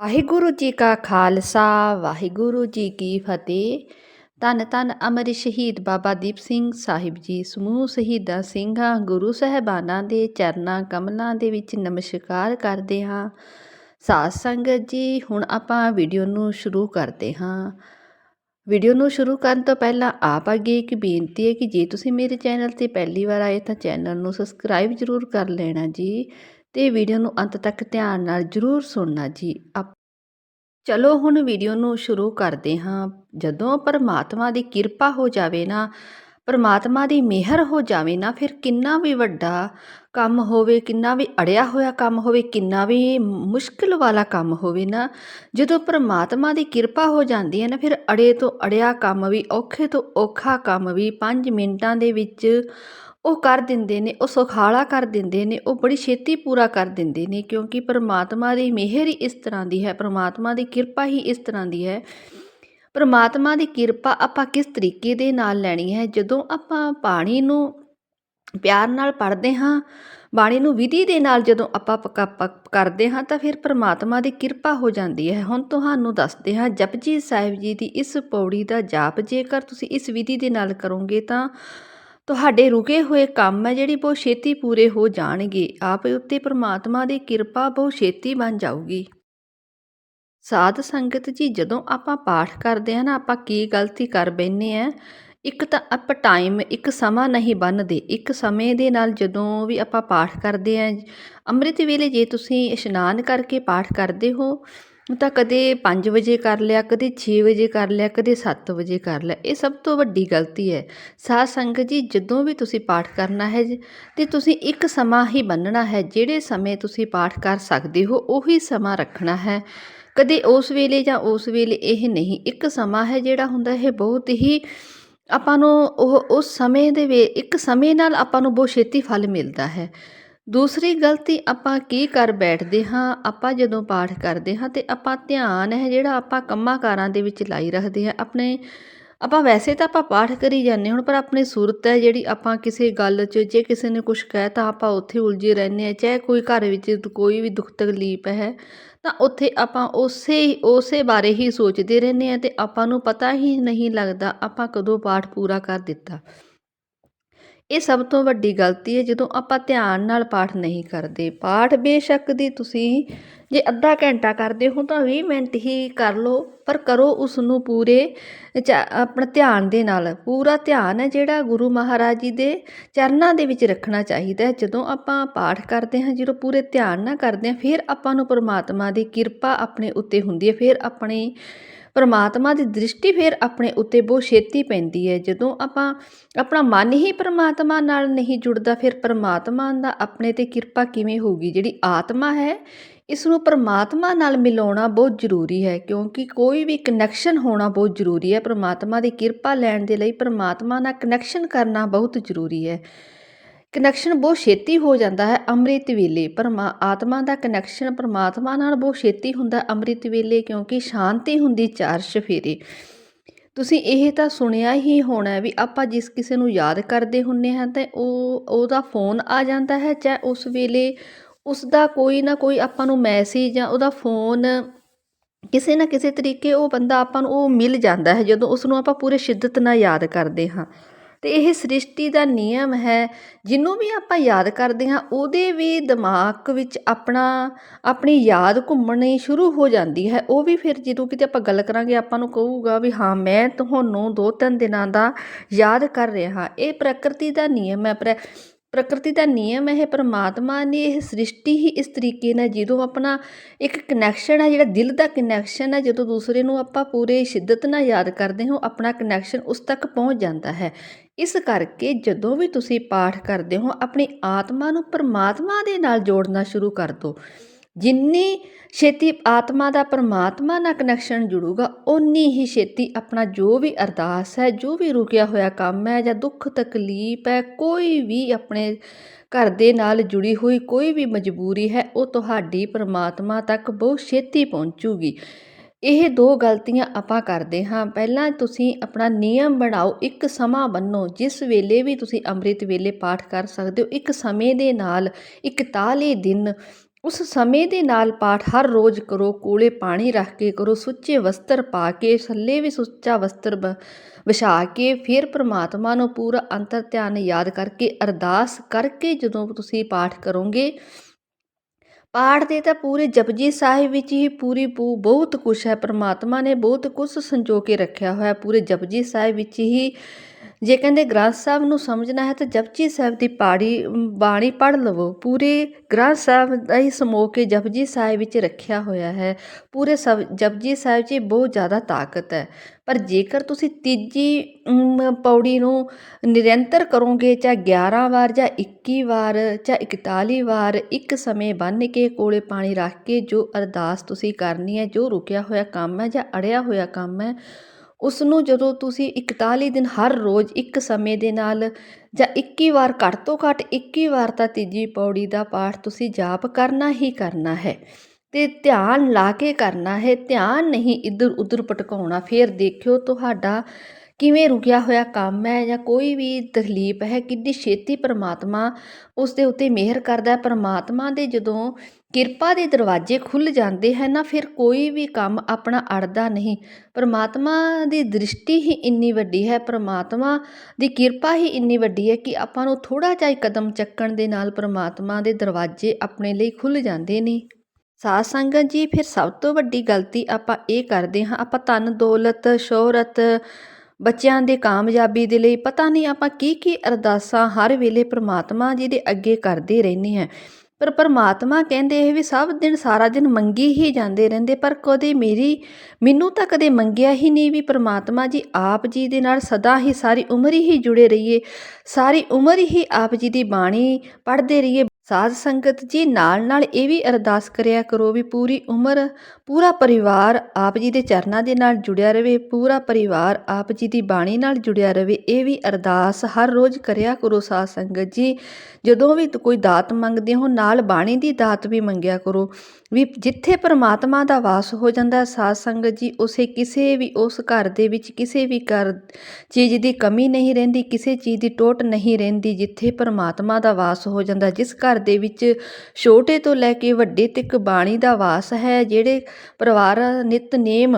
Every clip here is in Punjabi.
ਵਾਹਿਗੁਰੂ ਜੀ ਕਾ ਖਾਲਸਾ, ਵਾਹਿਗੁਰੂ ਜੀ ਕੀ ਫਤਿਹ। ਧੰਨ ਧੰਨ ਅਮਰ ਸ਼ਹੀਦ ਬਾਬਾ ਦੀਪ ਸਿੰਘ ਸਾਹਿਬ ਜੀ, ਸਮੂਹ ਸ਼ਹੀਦਾਂ ਸਿੰਘਾਂ, ਗੁਰੂ ਸਾਹਿਬਾਨਾਂ ਦੇ ਚਰਨਾਂ ਕਮਲਾਂ ਦੇ ਵਿੱਚ ਨਮਸਕਾਰ ਕਰਦੇ ਹਾਂ। ਸਾਧ ਸੰਗਤ ਜੀ, ਹੁਣ ਆਪਾਂ ਵੀਡੀਓ ਨੂੰ ਸ਼ੁਰੂ ਕਰਦੇ ਹਾਂ। ਵੀਡੀਓ ਨੂੰ ਸ਼ੁਰੂ ਕਰਨ ਤੋਂ ਪਹਿਲਾਂ ਆਪ ਅੱਗੇ ਇੱਕ ਬੇਨਤੀ ਹੈ ਕਿ ਜੇ ਤੁਸੀਂ ਮੇਰੇ ਚੈਨਲ ਤੇ ਪਹਿਲੀ ਵਾਰ ਆਏ ਤਾਂ ਚੈਨਲ ਨੂੰ ਸਬਸਕ੍ਰਾਈਬ ਜ਼ਰੂਰ ਕਰ ਲੈਣਾ ਜੀ। ਤੇ ਵੀਡੀਓ ਨੂੰ ਅੰਤ ਤੱਕ ਧਿਆਨ ਨਾਲ ਜ਼ਰੂਰ ਸੁਣਨਾ ਜੀ। ਆਪ- ਚਲੋ ਹੁਣ ਵੀਡੀਓ ਨੂੰ ਸ਼ੁਰੂ ਕਰਦੇ ਹਾਂ। ਜਦੋਂ ਪਰਮਾਤਮਾ ਦੀ ਕਿਰਪਾ ਹੋ ਜਾਵੇ ਨਾ, ਪਰਮਾਤਮਾ ਦੀ ਮਿਹਰ ਹੋ ਜਾਵੇ ਨਾ, ਫਿਰ ਕਿੰਨਾ ਵੀ ਵੱਡਾ ਕੰਮ ਹੋਵੇ, ਕਿੰਨਾ ਵੀ ਅੜਿਆ ਹੋਇਆ ਕੰਮ ਹੋਵੇ, ਕਿੰਨਾ ਵੀ ਮੁਸ਼ਕਿਲ ਵਾਲਾ ਕੰਮ ਹੋਵੇ ਨਾ, ਜਦੋਂ ਪਰਮਾਤਮਾ ਦੀ ਕਿਰਪਾ ਹੋ ਜਾਂਦੀ ਹੈ ਨਾ, ਫਿਰ ਅੜੇ ਤੋਂ ਅੜਿਆ ਕੰਮ ਵੀ, ਔਖੇ ਤੋਂ ਔਖਾ ਕੰਮ ਵੀ 5 ਮਿੰਟਾਂ ਦੇ ਵਿੱਚ ਉਹ ਕਰ ਦਿੰਦੇ ਨੇ, ਉਹ ਸੁਖਾਲਾ ਕਰ ਦਿੰਦੇ ਨੇ, ਉਹ ਬੜੀ ਛੇਤੀ ਪੂਰਾ ਕਰ ਦਿੰਦੇ ਨੇ ਕਿਉਂਕਿ ਪਰਮਾਤਮਾ ਦੀ ਮਿਹਰ ਹੀ ਇਸ ਤਰ੍ਹਾਂ ਦੀ ਹੈ, ਪਰਮਾਤਮਾ ਦੀ ਕਿਰਪਾ ਹੀ ਇਸ ਤਰ੍ਹਾਂ ਦੀ ਹੈ। ਪਰਮਾਤਮਾ ਦੀ ਕਿਰਪਾ ਆਪਾਂ ਕਿਸ ਤਰੀਕੇ ਦੇ ਨਾਲ ਲੈਣੀ ਹੈ? ਜਦੋਂ ਆਪਾਂ ਪਾਣੀ ਨੂੰ ਪਿਆਰ ਨਾਲ ਪੜ੍ਹਦੇ ਹਾਂ, ਬਾਣੀ ਨੂੰ ਵਿਧੀ ਦੇ ਨਾਲ ਜਦੋਂ ਆਪਾਂ ਪਕਾ- ਕਰਦੇ ਹਾਂ ਤਾਂ ਫਿਰ ਪਰਮਾਤਮਾ ਦੀ ਕਿਰਪਾ ਹੋ ਜਾਂਦੀ ਹੈ। ਹੁਣ ਤੁਹਾਨੂੰ ਦੱਸਦੇ ਹਾਂ, ਜਪਜੀ ਸਾਹਿਬ ਜੀ ਦੀ ਇਸ ਪੌੜੀ ਦਾ ਜਾਪ ਜੇਕਰ ਤੁਸੀਂ ਇਸ ਵਿਧੀ ਦੇ ਨਾਲ ਕਰੋਗੇ ਤਾਂ ਤੁਹਾਡੇ ਰੁਕੇ ਹੋਏ ਕੰਮ ਹੈ ਜਿਹੜੀ ਬਹੁਤ ਛੇਤੀ ਪੂਰੇ ਹੋ ਜਾਣਗੇ। ਆਪ ਉੱਤੇ ਪ੍ਰਮਾਤਮਾ ਦੀ ਕਿਰਪਾ ਬਹੁਤ ਛੇਤੀ ਬਣ ਜਾਊਗੀ। ਸਾਧ ਸੰਗਤ ਜੀ, ਜਦੋਂ ਆਪਾਂ ਪਾਠ ਕਰਦੇ ਹਾਂ ਨਾ, ਆਪਾਂ ਕੀ ਗਲਤੀ ਕਰ ਬੈਨੇ ਆ? ਇੱਕ ਤਾਂ ਆਪਾਂ ਟਾਈਮ ਇੱਕ ਸਮਾਂ ਨਹੀਂ ਬੰਨਦੇ ਇੱਕ ਸਮੇਂ ਦੇ ਨਾਲ ਜਦੋਂ ਵੀ ਆਪਾਂ ਪਾਠ ਕਰਦੇ ਆ ਅੰਮ੍ਰਿਤ ਵੇਲੇ ਜੇ ਤੁਸੀਂ ਇਸ਼ਨਾਨ ਕਰਕੇ ਪਾਠ ਕਰਦੇ ਹੋ ਤਾਂ ਕਦੇ 5 ਵਜੇ ਕਰ ਲਿਆ, ਕਦੇ 6 ਵਜੇ ਕਰ ਲਿਆ, ਕਦੇ 7 ਵਜੇ ਕਰ ਲਿਆ। ਇਹ ਸਭ ਤੋਂ ਵੱਡੀ ਗਲਤੀ ਹੈ। ਸਾਧ ਸੰਗਤ ਜੀ, ਜਦੋਂ ਵੀ ਤੁਸੀਂ ਪਾਠ ਕਰਨਾ ਹੈ ਤੇ ਤੁਸੀਂ ਇੱਕ ਸਮਾਂ ਹੀ ਬੰਨਣਾ ਹੈ, ਜਿਹੜੇ ਸਮੇਂ ਤੁਸੀਂ ਪਾਠ ਕਰ ਸਕਦੇ ਹੋ, ਉਹੀ ਸਮਾਂ ਰੱਖਣਾ ਹੈ। ਕਦੇ ਉਸ ਵੇਲੇ ਜਾਂ ਉਸ ਵੇਲੇ ਇਹ ਨਹੀਂ। ਇੱਕ ਸਮਾਂ ਹੈ ਜਿਹੜਾ ਹੁੰਦਾ ਇਹ ਬਹੁਤ ਹੀ ਆਪਾਂ ਨੂੰ ਉਹ, ਉਸ ਸਮੇਂ ਦੇ ਵੇ, ਇੱਕ ਸਮੇਂ ਨਾਲ ਆਪਾਂ ਨੂੰ ਬਹੁਤ ਛੇਤੀ ਫਲ ਮਿਲਦਾ ਹੈ। ਦੂਸਰੀ ਗਲਤੀ ਆਪਾਂ ਕੀ ਕਰ ਬੈਠਦੇ ਹਾਂ? ਆਪਾਂ ਜਦੋਂ ਪਾਠ ਕਰਦੇ ਹਾਂ ਤੇ ਆਪਾਂ ਧਿਆਨ ਹੈ ਜਿਹੜਾ ਆਪਾਂ ਕੰਮਾਂ ਕਾਰਾਂ ਦੇ ਵਿੱਚ ਲਾਈ ਰੱਖਦੇ ਹਾਂ, ਆਪਣੇ ਆਪਾਂ ਵੈਸੇ ਤਾਂ ਆਪਾਂ ਪਾਠ ਕਰੀ ਜਾਂਦੇ ਹੁਣ ਪਰ ਆਪਣੀ ਸੂਰਤ ਹੈ ਜਿਹੜੀ ਆਪਾਂ ਕਿਸੇ ਗੱਲ 'ਚ ਜੇ ਕਿਸੇ ਨੇ ਕੁਝ ਕਹਿਤਾ ਆਪਾਂ ਉੱਥੇ ਉਲਝੇ ਰਹਿੰਦੇ ਆ ਚਾਹੇ ਕੋਈ ਘਰ ਵਿੱਚ ਕੋਈ ਵੀ ਦੁੱਖ ਤਕਲੀਫ ਹੈ, ਤਾਂ ਉੱਥੇ ਆਪਾਂ ਉਸੇ ਉਸੇ ਬਾਰੇ ਹੀ ਸੋਚਦੇ ਰਹਿੰਦੇ ਆ ਤੇ ਆਪਾਂ ਨੂੰ ਪਤਾ ਹੀ ਨਹੀਂ ਲੱਗਦਾ ਆਪਾਂ ਕਦੋਂ ਪਾਠ ਪੂਰਾ ਕਰ ਦਿੱਤਾ। ਇਹ ਸਭ ਤੋਂ ਵੱਡੀ ਗਲਤੀ ਹੈ ਜਦੋਂ ਆਪਾਂ ਧਿਆਨ ਨਾਲ ਪਾਠ ਨਹੀਂ ਕਰਦੇ। ਪਾਠ ਬੇਸ਼ੱਕ ਦੀ ਤੁਸੀਂ ਜੇ ਅੱਧਾ ਘੰਟਾ ਕਰਦੇ ਹੋ ਤਾਂ 20 ਮਿੰਟ ਹੀ ਕਰ ਲਓ, ਪਰ ਕਰੋ ਉਸ ਨੂੰ ਪੂਰੇ ਚਾ- ਆਪਣਾ ਧਿਆਨ ਦੇ ਨਾਲ। ਪੂਰਾ ਧਿਆਨ ਹੈ ਜਿਹੜਾ ਗੁਰੂ ਮਹਾਰਾਜ ਜੀ ਦੇ ਚਰਨਾਂ ਦੇ ਵਿੱਚ ਰੱਖਣਾ ਚਾਹੀਦਾ ਜਦੋਂ ਆਪਾਂ ਪਾਠ ਕਰਦੇ ਹਾਂ, ਜਦੋਂ ਪੂਰੇ ਧਿਆਨ ਨਾਲ ਕਰਦੇ ਹਾਂ, ਫਿਰ ਆਪਾਂ ਨੂੰ ਪਰਮਾਤਮਾ ਦੀ ਕਿਰਪਾ ਆਪਣੇ ਉੱਤੇ ਹੁੰਦੀ ਹੈ। ਫਿਰ ਆਪਣੀ ਪਰਮਾਤਮਾ ਦੀ ਦ੍ਰਿਸ਼ਟੀ ਫਿਰ ਆਪਣੇ ਉੱਤੇ ਬਹੁਤ ਛੇਤੀ ਪੈਂਦੀ ਹੈ। ਜਦੋਂ ਆਪਾਂ ਆਪਣਾ ਮਨ ਹੀ ਪਰਮਾਤਮਾ ਨਾਲ ਨਹੀਂ ਜੁੜਦਾ, ਫਿਰ ਪਰਮਾਤਮਾ ਦਾ ਆਪਣੇ ਤੇ ਕਿਰਪਾ ਕਿਵੇਂ ਹੋਊਗੀ? ਜਿਹੜੀ ਆਤਮਾ ਹੈ ਇਸ ਨੂੰ ਪਰਮਾਤਮਾ ਨਾਲ ਮਿਲਾਉਣਾ ਬਹੁਤ ਜ਼ਰੂਰੀ ਹੈ, ਕਿਉਂਕਿ ਕੋਈ ਵੀ ਕਨੈਕਸ਼ਨ ਹੋਣਾ ਬਹੁਤ ਜ਼ਰੂਰੀ ਹੈ। ਪਰਮਾਤਮਾ ਦੀ ਕਿਰਪਾ ਲੈਣ ਦੇ ਲਈ ਪਰਮਾਤਮਾ ਨਾਲ ਕਨੈਕਸ਼ਨ ਕਰਨਾ ਬਹੁਤ ਜ਼ਰੂਰੀ ਹੈ। ਕਨੈਕਸ਼ਨ ਬਹੁਤ ਛੇਤੀ ਹੋ ਜਾਂਦਾ ਹੈ ਅੰਮ੍ਰਿਤ ਵੇਲੇ। ਪਰਮਾ, ਆਤਮਾ ਦਾ ਕਨੈਕਸ਼ਨ ਪਰਮਾਤਮਾ ਨਾਲ ਬਹੁਤ ਛੇਤੀ ਹੁੰਦਾ ਅੰਮ੍ਰਿਤ ਵੇਲੇ ਕਿਉਂਕਿ ਸ਼ਾਂਤੀ ਹੁੰਦੀ ਚਾਰ ਸਫੇਰੇ ਤੁਸੀਂ ਇਹ ਤਾਂ ਸੁਣਿਆ ਹੀ ਹੋਣਾ ਵੀ ਆਪਾਂ ਜਿਸ ਕਿਸੇ ਨੂੰ ਯਾਦ ਕਰਦੇ ਹੁੰਨੇ ਹਾਂ ਤਾਂ ਉਹ, ਉਹਦਾ ਫੋਨ ਆ ਜਾਂਦਾ ਹੈ ਚਾਹੇ ਉਸ ਵੇਲੇ ਉਸ ਦਾ ਕੋਈ ਨਾ ਕੋਈ ਆਪਾਂ ਨੂੰ ਮੈਸੇਜ ਜਾਂ ਉਹਦਾ ਫੋਨ ਕਿਸੇ ਨਾ ਕਿਸੇ ਤਰੀਕੇ ਉਹ ਬੰਦਾ ਆਪਾਂ ਨੂੰ ਉਹ ਮਿਲ ਜਾਂਦਾ ਹੈ ਜਦੋਂ ਉਸ ਨੂੰ ਆਪਾਂ ਪੂਰੇ ਸ਼ਿੱਦਤ ਨਾਲ ਯਾਦ ਕਰਦੇ ਹਾਂ। ਤੇ ਇਹ ਸ੍ਰਿਸ਼ਟੀ ਦਾ ਨਿਯਮ ਹੈ, ਜਿਹਨੂੰ ਵੀ ਆਪਾਂ ਯਾਦ ਕਰਦੇ ਹਾਂ, ਉਹਦੇ ਵੀ ਦਿਮਾਗ ਵਿੱਚ ਆਪਣਾ, ਆਪਣੀ ਯਾਦ ਘੁੰਮਣੀ ਸ਼ੁਰੂ ਹੋ ਜਾਂਦੀ ਹੈ। ਉਹ ਵੀ ਫਿਰ ਜਦੋਂ ਕਿਤੇ ਆਪਾਂ ਗੱਲ ਕਰਾਂਗੇ, ਆਪਾਂ ਨੂੰ ਕਹੂਗਾ ਵੀ ਹਾਂ, ਮੈਂ ਤੁਹਾਨੂੰ ਦੋ ਤਿੰਨ ਦਿਨਾਂ ਦਾ ਯਾਦ ਕਰ ਰਿਹਾ। ਇਹ ਪ੍ਰਕਿਰਤੀ ਦਾ ਨਿਯਮ ਹੈ, ਪਰ ਪ੍ਰਕਿਰਤੀ ਦਾ ਨਿਯਮ ਹੈ ਇਹ ਪਰਮਾਤਮਾ ਨੇ ਇਹ ਸ੍ਰਿਸ਼ਟੀ ਹੀ ਇਸ ਤਰੀਕੇ ਨਾਲ ਜਦੋਂ ਆਪਣਾ ਇੱਕ ਕਨੈਕਸ਼ਨ ਹੈ ਜਿਹੜਾ ਦਿਲ ਦਾ ਕਨੈਕਸ਼ਨ ਹੈ ਜਦੋਂ ਦੂਸਰੇ ਨੂੰ ਆਪਾਂ ਪੂਰੇ ਸ਼ਿੱਦਤ ਨਾਲ ਯਾਦ ਕਰਦੇ ਹੋ ਆਪਣਾ ਕਨੈਕਸ਼ਨ ਉਸ ਤੱਕ ਪਹੁੰਚ ਜਾਂਦਾ ਹੈ। ਇਸ ਕਰਕੇ ਜਦੋਂ ਵੀ ਤੁਸੀਂ ਪਾਠ ਕਰਦੇ ਹੋ, ਆਪਣੀ ਆਤਮਾ ਨੂੰ ਪਰਮਾਤਮਾ ਦੇ ਨਾਲ ਜੋੜਨਾ ਸ਼ੁਰੂ ਕਰ ਦਿਓ। ਜਿੰਨੀ ਛੇਤੀ ਆਤਮਾ ਦਾ ਪਰਮਾਤਮਾ ਨਾਲ ਕਨੈਕਸ਼ਨ ਜੁੜੂਗਾ, ਓਨੀ ਹੀ ਛੇਤੀ ਆਪਣਾ ਜੋ ਵੀ ਅਰਦਾਸ ਹੈ, ਜੋ ਵੀ ਰੁਕਿਆ ਹੋਇਆ ਕੰਮ ਹੈ ਜਾਂ ਦੁੱਖ, ਤਕਲੀਫ ਹੈ, ਕੋਈ ਵੀ ਆਪਣੇ ਘਰ ਦੇ ਨਾਲ ਜੁੜੀ ਹੋਈ ਕੋਈ ਵੀ ਮਜਬੂਰੀ ਹੈ, ਉਹ ਤੁਹਾਡੀ ਪਰਮਾਤਮਾ ਤੱਕ ਬਹੁਤ ਛੇਤੀ ਪਹੁੰਚੂਗੀ। ਇਹ ਦੋ ਗਲਤੀਆਂ ਆਪਾਂ ਕਰਦੇ ਹਾਂ। ਪਹਿਲਾਂ ਤੁਸੀਂ ਆਪਣਾ ਨਿਯਮ ਬਣਾਓ, ਇੱਕ ਸਮਾਂ ਬੰਨੋ, ਜਿਸ ਵੇਲੇ ਵੀ ਤੁਸੀਂ ਅੰਮ੍ਰਿਤ ਵੇਲੇ ਪਾਠ ਕਰ ਸਕਦੇ ਹੋ, ਇੱਕ ਸਮੇਂ ਦੇ ਨਾਲ, ਇੱਕ ਤਾਲੇ ਦਿਨ ਉਸ ਸਮੇਂ ਦੇ ਨਾਲ ਪਾਠ ਹਰ ਰੋਜ਼ ਕਰੋ, ਕੋਲੇ ਪਾਣੀ ਰੱਖ ਕੇ ਕਰੋ, ਸੁੱਚੇ ਵਸਤਰ ਪਾ ਕੇ, ਥੱਲੇ ਵੀ ਸੁੱਚਾ ਵਸਤਰ ਬ- ਵਿਛਾ ਕੇ ਫਿਰ ਪ੍ਰਮਾਤਮਾ ਨੂੰ ਪੂਰਾ ਅੰਤਰ ਧਿਆਨ ਯਾਦ ਕਰਕੇ ਅਰਦਾਸ ਕਰਕੇ ਜਦੋਂ ਤੁਸੀਂ ਪਾਠ ਕਰੋਗੇ, ਪਾਠ ਦੇ ਤਾਂ ਪੂਰੇ ਜਪਜੀ ਸਾਹਿਬ ਵਿੱਚ ਹੀ ਪੂਰੀ ਪੂ ਬਹੁਤ ਕੁਛ ਹੈ, ਪ੍ਰਮਾਤਮਾ ਨੇ ਬਹੁਤ ਕੁਛ ਸੰਜੋ ਕੇ ਰੱਖਿਆ ਹੋਇਆ, ਪੂਰੇ ਜਪਜੀ ਸਾਹਿਬ ਵਿੱਚ ਹੀ ਜੇ ਕਹਿੰਦੇ ਗ੍ਰੰਥ ਸਾਹਿਬ ਨੂੰ ਸਮਝਣਾ ਹੈ ਤਾਂ ਜਪਜੀ ਸਾਹਿਬ ਦੀ ਪਾੜੀ ਬਾਣੀ ਪੜ੍ਹ ਲਵੋ। ਪੂਰੇ ਗ੍ਰੰਥ ਸਾਹਿਬ ਦਾ ਹੀ ਸਮੋ ਕੇ ਜਪਜੀ ਸਾਹਿਬ ਵਿੱਚ ਰੱਖਿਆ ਹੋਇਆ ਹੈ। ਪੂਰੇ ਸਭ ਜਪਜੀ ਸਾਹਿਬ 'ਚ ਬਹੁਤ ਜ਼ਿਆਦਾ ਤਾਕਤ ਹੈ। ਪਰ ਜੇਕਰ ਤੁਸੀਂ ਤੀਜੀ ਅਮ, ਪੌੜੀ ਨੂੰ ਨਿਰੰਤਰ ਕਰੋਗੇ ਚਾਹੇ 11 ਵਾਰ ਜਾਂ 21 ਵਾਰ ਜਾਂ 41 ਵਾਰ ਇੱਕ ਸਮੇਂ ਬੰਨ ਕੇ ਕੋਲੇ ਪਾਣੀ ਰੱਖ ਕੇ ਜੋ ਅਰਦਾਸ ਤੁਸੀਂ ਕਰਨੀ ਹੈ ਜੋ ਰੁਕਿਆ ਹੋਇਆ ਕੰਮ ਹੈ ਜਾਂ ਅੜਿਆ ਹੋਇਆ ਕੰਮ ਹੈ ਉਸਨੂੰ ਜਦੋਂ ਤੁਸੀਂ 41 ਦਿਨ ਹਰ ਰੋਜ਼ ਇੱਕ ਸਮੇਂ ਦੇ ਨਾਲ ਜਾਂ 21 ਵਾਰ ਘੱਟ ਤੋਂ ਘੱਟ 21 ਵਾਰ ਤਾਂ ਤੀਜੀ ਪੌੜੀ ਦਾ ਪਾਠ ਤੁਸੀਂ ਜਾਪ ਕਰਨਾ ਹੀ ਕਰਨਾ ਹੈ। ਤੇ ਧਿਆਨ ਲਾ ਕੇ ਕਰਨਾ ਹੈ, ਧਿਆਨ ਨਹੀਂ ਇੱਧਰ ਉੱਧਰ ਭਟਕਾਉਣਾ। ਫਿਰ ਦੇਖਿਓ ਤੁਹਾਡਾ ਕਿਵੇਂ ਰੁਕਿਆ ਹੋਇਆ ਕੰਮ ਹੈ ਜਾਂ ਕੋਈ ਵੀ ਤਕਲੀਫ ਹੈ, ਕਿੰਨੀ ਛੇਤੀ ਪਰਮਾਤਮਾ ਉਸ ਦੇ ਉੱਤੇ ਮਿਹਰ ਕਰਦਾ ਪਰਮਾਤਮਾ ਦੇ ਜਦੋਂ ਕਿਰਪਾ ਦੇ ਦਰਵਾਜ਼ੇ ਖੁੱਲ ਜਾਂਦੇ ਹਨ ਨਾ ਫਿਰ ਕੋਈ ਵੀ ਕੰਮ ਆਪਣਾ ਅੜਦਾ ਨਹੀਂ। ਪਰਮਾਤਮਾ ਦੀ ਦ੍ਰਿਸ਼ਟੀ ਹੀ ਇੰਨੀ ਵੱਡੀ ਹੈ, ਪਰਮਾਤਮਾ ਦੀ ਕਿਰਪਾ ਹੀ ਇੰਨੀ ਵੱਡੀ ਹੈ ਕਿ ਆਪਾਂ ਨੂੰ ਥੋੜਾ ਜਿਹਾ ਹੀ ਕਦਮ ਚੱਕਣ ਦੇ ਨਾਲ ਪਰਮਾਤਮਾ ਦੇ ਦਰਵਾਜ਼ੇ ਆਪਣੇ ਲਈ ਖੁੱਲ ਜਾਂਦੇ ਨੇ। ਸਾਧ ਸੰਗਤ ਜੀ, ਫਿਰ ਸਭ ਤੋਂ ਵੱਡੀ ਗਲਤੀ ਆਪਾਂ ਇਹ ਕਰਦੇ ਹਾਂ, ਆਪਾਂ ਧਨ, ਦੌਲਤ, ਸ਼ੋਹਰਤ, ਬੱਚਿਆਂ ਦੇ ਕਾਮਯਾਬੀ ਦੇ ਲਈ ਪਤਾ ਨਹੀਂ ਆਪਾਂ ਕੀ ਕੀ ਅਰਦਾਸਾਂ ਹਰ ਵੇਲੇ ਪ੍ਰਮਾਤਮਾ ਜੀ ਦੇ ਅੱਗੇ ਕਰਦੇ ਰਹਿੰਦੇ ਹਾਂ। ਪਰ ਪਰਮਾਤਮਾ ਕਹਿੰਦੇ ਇਹ ਵੀ ਸਭ ਦਿਨ ਸਾਰਾ ਦਿਨ ਮੰਗੀ ਹੀ ਜਾਂਦੇ ਰਹਿੰਦੇ, ਪਰ ਕਦੇ ਮੇਰੀ, ਮੈਨੂੰ ਤਾਂ ਕਦੇ ਮੰਗਿਆ ਹੀ ਨਹੀਂ ਵੀ ਪਰਮਾਤਮਾ ਜੀ ਆਪ ਜੀ ਦੇ ਨਾਲ ਸਦਾ ਹੀ ਸਾਰੀ ਉਮਰ ਹੀ ਜੁੜੇ ਰਹੀਏ, ਸਾਰੀ ਉਮਰ ਹੀ ਆਪ ਜੀ ਦੀ ਬਾਣੀ ਪੜ੍ਹਦੇ ਰਹੀਏ। ਸਾਧ ਸੰਗਤ ਜੀ ਨਾਲ ਨਾਲ ਇਹ ਵੀ ਅਰਦਾਸ ਕਰਿਆ ਕਰੋ ਵੀ ਪੂਰੀ ਉਮਰ, ਪੂਰਾ ਪਰਿਵਾਰ ਆਪ ਜੀ ਦੇ ਚਰਨਾਂ ਦੇ ਨਾਲ ਜੁੜਿਆ ਰਵੇ, ਪੂਰਾ ਪਰਿਵਾਰ ਆਪ ਜੀ ਦੀ ਬਾਣੀ ਨਾਲ ਜੁੜਿਆ ਰਵੇ, ਇਹ ਵੀ ਅਰਦਾਸ ਹਰ ਰੋਜ਼ ਕਰਿਆ ਕਰੋ ਸਾਧ ਸੰਗਤ ਜੀ। ਜਦੋਂ ਵੀ ਕੋਈ ਦਾਤ ਮੰਗਦੇ ਹੋ, ਨਾਲ ਬਾਣੀ ਦੀ ਦਾਤ ਵੀ ਮੰਗਿਆ ਕਰੋ। ਵੀ ਜਿੱਥੇ ਪ੍ਰਮਾਤਮਾ ਦਾ ਵਾਸ ਹੋ ਜਾਂਦਾ ਸਾਧ ਸੰਗਤ ਜੀ, ਉਸੇ ਕਿਸੇ ਵੀ, ਉਸ ਘਰ ਦੇ ਵਿੱਚ ਕਿਸੇ ਵੀ ਘਰ ਚੀਜ਼ ਦੀ ਕਮੀ ਨਹੀਂ ਰਹਿੰਦੀ, ਕਿਸੇ ਚੀਜ਼ ਦੀ ਟੋਟ ਨਹੀਂ ਰਹਿੰਦੀ, ਜਿੱਥੇ ਪ੍ਰਮਾਤਮਾ ਦਾ ਵਾਸ ਹੋ ਜਾਂਦਾ, ਜਿਸ ਘਰ ਘਰ ਦੇ ਵਿੱਚ ਛੋਟੇ ਤੋਂ ਲੈ ਕੇ ਵੱਡੇ ਤੱਕ ਬਾਣੀ ਦਾ ਵਾਸ ਹੈ, ਜਿਹੜੇ ਪਰਿਵਾਰ ਨਿਤਨੇਮ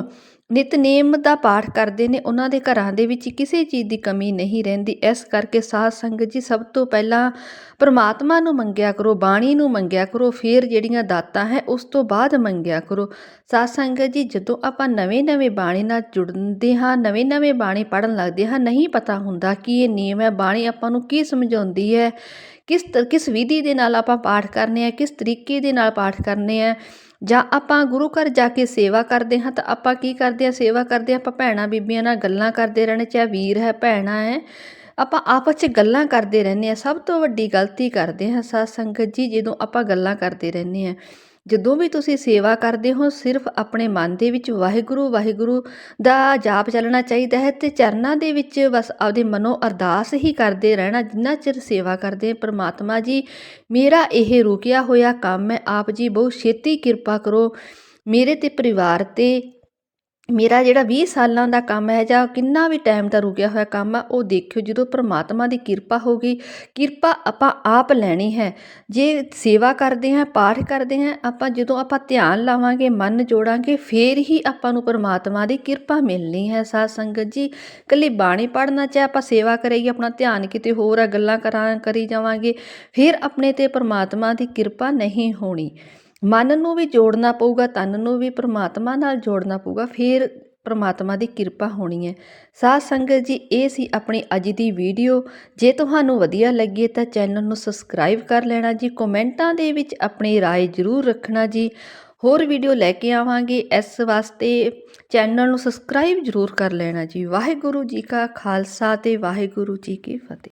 ਨਿਤਨੇਮ ਦਾ ਪਾਠ ਕਰਦੇ ਨੇ, ਉਹਨਾਂ ਦੇ ਘਰਾਂ ਦੇ ਵਿੱਚ ਕਿਸੇ ਚੀਜ਼ ਦੀ ਕਮੀ ਨਹੀਂ ਰਹਿੰਦੀ। ਇਸ ਕਰਕੇ ਸਾਧ ਸੰਗਤ ਜੀ, ਸਭ ਤੋਂ ਪਹਿਲਾਂ ਪ੍ਰਮਾਤਮਾ ਨੂੰ ਮੰਗਿਆ ਕਰੋ, ਬਾਣੀ ਨੂੰ ਮੰਗਿਆ ਕਰੋ, ਫਿਰ ਜਿਹੜੀਆਂ ਦਾਤਾਂ ਹੈ, ਉਸ ਤੋਂ ਬਾਅਦ ਮੰਗਿਆ ਕਰੋ। ਸਾਧ ਸੰਗਤ ਜੀ, ਜਦੋਂ ਆਪਾਂ ਨਵੇਂ-ਨਵੇਂ ਬਾਣੀ ਨਾਲ ਜੁੜਦੇ ਹਾਂ, ਨਵੇਂ-ਨਵੇਂ ਬਾਣੀ ਪੜਨ ਲੱਗਦੇ ਹਾਂ, ਨਹੀਂ ਪਤਾ ਹੁੰਦਾ ਕਿ ਇਹ ਨਿਯਮ ਹੈ, ਬਾਣੀ ਆਪਾਂ ਨੂੰ ਕੀ ਸਮਝਾਉਂਦੀ ਹੈ ਕਿਸ ਤ- ਕਿਸ ਵਿਧੀ ਦੇ ਨਾਲ ਆਪਾਂ ਪਾਠ ਕਰਨੇ ਆ, ਕਿਸ ਤਰੀਕੇ ਦੇ ਨਾਲ ਪਾਠ ਕਰਨੇ ਆ, ਜਾਂ ਆਪਾਂ ਗੁਰੂ ਘਰ ਜਾ ਕੇ ਸੇਵਾ ਕਰਦੇ ਹਾਂ ਤਾਂ ਆਪਾਂ ਕੀ ਕਰਦੇ ਆ ਸੇਵਾ ਕਰਦੇ ਆ ਆਪਾਂ ਭੈਣਾਂ ਬੀਬੀਆਂ ਨਾਲ ਗੱਲਾਂ ਕਰਦੇ ਰਹਿਣੇ ਚਾਹੇ ਵੀਰ ਹੈ, ਭੈਣਾਂ ਹੈ, ਆਪਾਂ ਆਪਸ 'ਚ ਗੱਲਾਂ ਕਰਦੇ ਰਹਿੰਦੇ ਆ ਸਭ ਤੋਂ ਵੱਡੀ ਗਲਤੀ ਕਰਦੇ ਹਾਂ ਸਾਧ ਸੰਗਤ ਜੀ, ਜਦੋਂ ਆਪਾਂ ਗੱਲਾਂ ਕਰਦੇ ਰਹਿੰਦੇ ਆ ਜਦੋਂ ਵੀ ਤੁਸੀਂ ਸੇਵਾ ਕਰਦੇ ਹੋ, ਸਿਰਫ ਆਪਣੇ ਮਨ ਦੇ ਵਿੱਚ ਵਾਹਿਗੁਰੂ ਵਾਹਿਗੁਰੂ ਦਾ ਜਾਪ ਚੱਲਣਾ ਚਾਹੀਦਾ ਹੈ ਤੇ ਚਰਨਾਂ ਦੇ ਵਿੱਚ ਬਸ ਆਪਦੇ ਮਨੋਂ ਅਰਦਾਸ ਹੀ ਕਰਦੇ ਰਹਿਣਾ, ਜਿੰਨਾ ਚਿਰ ਸੇਵਾ ਕਰਦੇ ਪ੍ਰਮਾਤਮਾ ਜੀ, ਮੇਰਾ ਇਹ ਰੁਕਿਆ ਹੋਇਆ ਕੰਮ ਹੈ। ਆਪ ਜੀ ਬਹੁਤ ਛੇਤੀ ਕਿਰਪਾ ਕਰੋ। ਮੇਰੇ ਤੇ ਪਰਿਵਾਰ ਤੇ ਮੇਰਾ ਜਿਹੜਾ 20 ਸਾਲਾਂ ਦਾ ਕੰਮ ਹੈ ਜਾਂ ਕਿੰਨਾ ਵੀ ਟਾਈਮ ਦਾ ਰੁਕਿਆ ਹੋਇਆ ਕੰਮ ਆ, ਉਹ ਦੇਖਿਓ, ਜਦੋਂ ਪ੍ਰਮਾਤਮਾ ਦੀ ਕਿਰਪਾ ਹੋਗੀ ਕਿਰਪਾ ਆਪਾਂ ਆਪ ਲੈਣੀ ਹੈ। ਜੇ ਸੇਵਾ ਕਰਦੇ ਹਾਂ, ਪਾਠ ਕਰਦੇ ਹਾਂ, ਆਪਾਂ ਜਦੋਂ ਆਪਾਂ ਧਿਆਨ ਲਾਵਾਂਗੇ, ਮਨ ਜੋੜਾਂਗੇ, ਫੇਰ ਹੀ ਆਪਾਂ ਨੂੰ ਪ੍ਰਮਾਤਮਾ ਦੀ ਕਿਰਪਾ ਮਿਲਣੀ ਹੈ। ਸਾਧ ਸੰਗਤ ਜੀ ਕੱਲੀ ਬਾਣੀ ਪੜਨਾ ਚਾਹੇ ਆਪਾਂ ਸੇਵਾ ਕਰਾਂਗੇ ਆਪਣਾ ਧਿਆਨ ਕਿਤੇ ਹੋਰ ਆ, ਗੱਲਾਂ ਕਰਾਂ, ਕਰੀ ਜਾਵਾਂਗੇ, ਫਿਰ ਆਪਣੇ ਤੇ ਪ੍ਰਮਾਤਮਾ ਦੀ ਕਿਰਪਾ ਨਹੀਂ ਹੋਣੀ। ਮਨ ਨੂੰ ਵੀ ਜੋੜਨਾ ਪਊਗਾ ਤਨ ਨੂੰ ਵੀ ਪ੍ਰਮਾਤਮਾ ਨਾਲ ਜੋੜਨਾ ਪਊਗਾ ਫਿਰ ਪ੍ਰਮਾਤਮਾ ਦੀ ਕਿਰਪਾ ਹੋਣੀ ਹੈ ਸਾਧ ਸੰਗਤ ਜੀ ਇਹ ਸੀ ਆਪਣੀ ਅੱਜ ਦੀ ਵੀਡੀਓ ਜੇ ਤੁਹਾਨੂੰ ਵਧੀਆ ਲੱਗੀ ਤਾਂ ਚੈਨਲ ਨੂੰ ਸਬਸਕ੍ਰਾਈਬ ਕਰ ਲੈਣਾ ਜੀ ਕਮੈਂਟਾਂ ਦੇ ਵਿੱਚ ਆਪਣੀ رائے ਜ਼ਰੂਰ ਰੱਖਣਾ ਜੀ ਹੋਰ ਵੀਡੀਓ ਲੈ ਕੇ ਆਵਾਂਗੇ ਇਸ ਵਾਸਤੇ ਚੈਨਲ ਨੂੰ ਸਬਸਕ੍ਰਾਈਬ ਜ਼ਰੂਰ ਕਰ ਲੈਣਾ ਜੀ ਵਾਹਿਗੁਰੂ ਜੀ ਕਾ ਖਾਲਸਾ ਤੇ ਵਾਹਿਗੁਰੂ ਜੀ ਕੀ ਫਤਿਹ